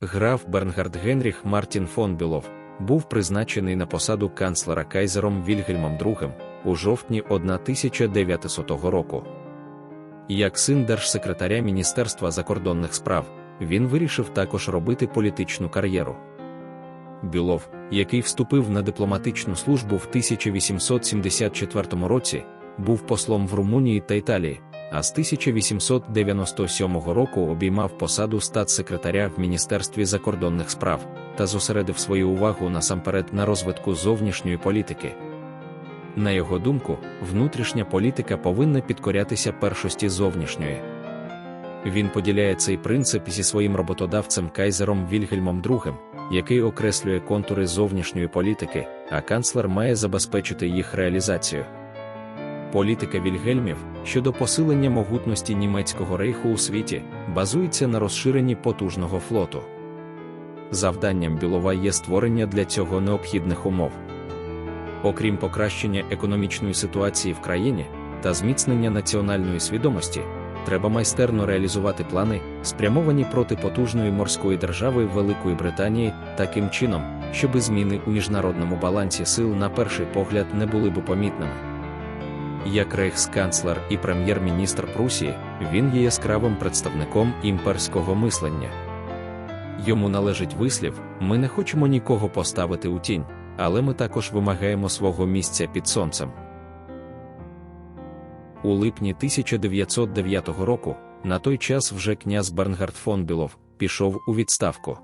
Граф Бернгард Генріх Мартін фон Бюлов був призначений на посаду канцлера кайзером Вільгельмом II у жовтні 1900 року. Як син держсекретаря Міністерства закордонних справ, він вирішив також робити політичну кар'єру. Бюлов, який вступив на дипломатичну службу в 1874 році, був послом в Румунії та Італії, а з 1897 року обіймав посаду статсекретаря в Міністерстві закордонних справ та зосередив свою увагу насамперед на розвитку зовнішньої політики. На його думку, внутрішня політика повинна підкорятися першості зовнішньої. Він поділяє цей принцип зі своїм роботодавцем Кайзером Вільгельмом II, який окреслює контури зовнішньої політики, а канцлер має забезпечити їх реалізацію. Політика Вільгельмів щодо посилення могутності німецького рейху у світі базується на розширенні потужного флоту. Завданням Білова є створення для цього необхідних умов. Окрім покращення економічної ситуації в країні та зміцнення національної свідомості, треба майстерно реалізувати плани, спрямовані проти потужної морської держави Великої Британії, таким чином, щоби зміни у міжнародному балансі сил на перший погляд не були б помітними. Як рейхсканцлер і прем'єр-міністр Прусії, він є яскравим представником імперського мислення. Йому належить вислів: ми не хочемо нікого поставити у тінь, але ми також вимагаємо свого місця під сонцем. У липні 1909 року, на той час вже князь Бернгард фон Бюлов, пішов у відставку.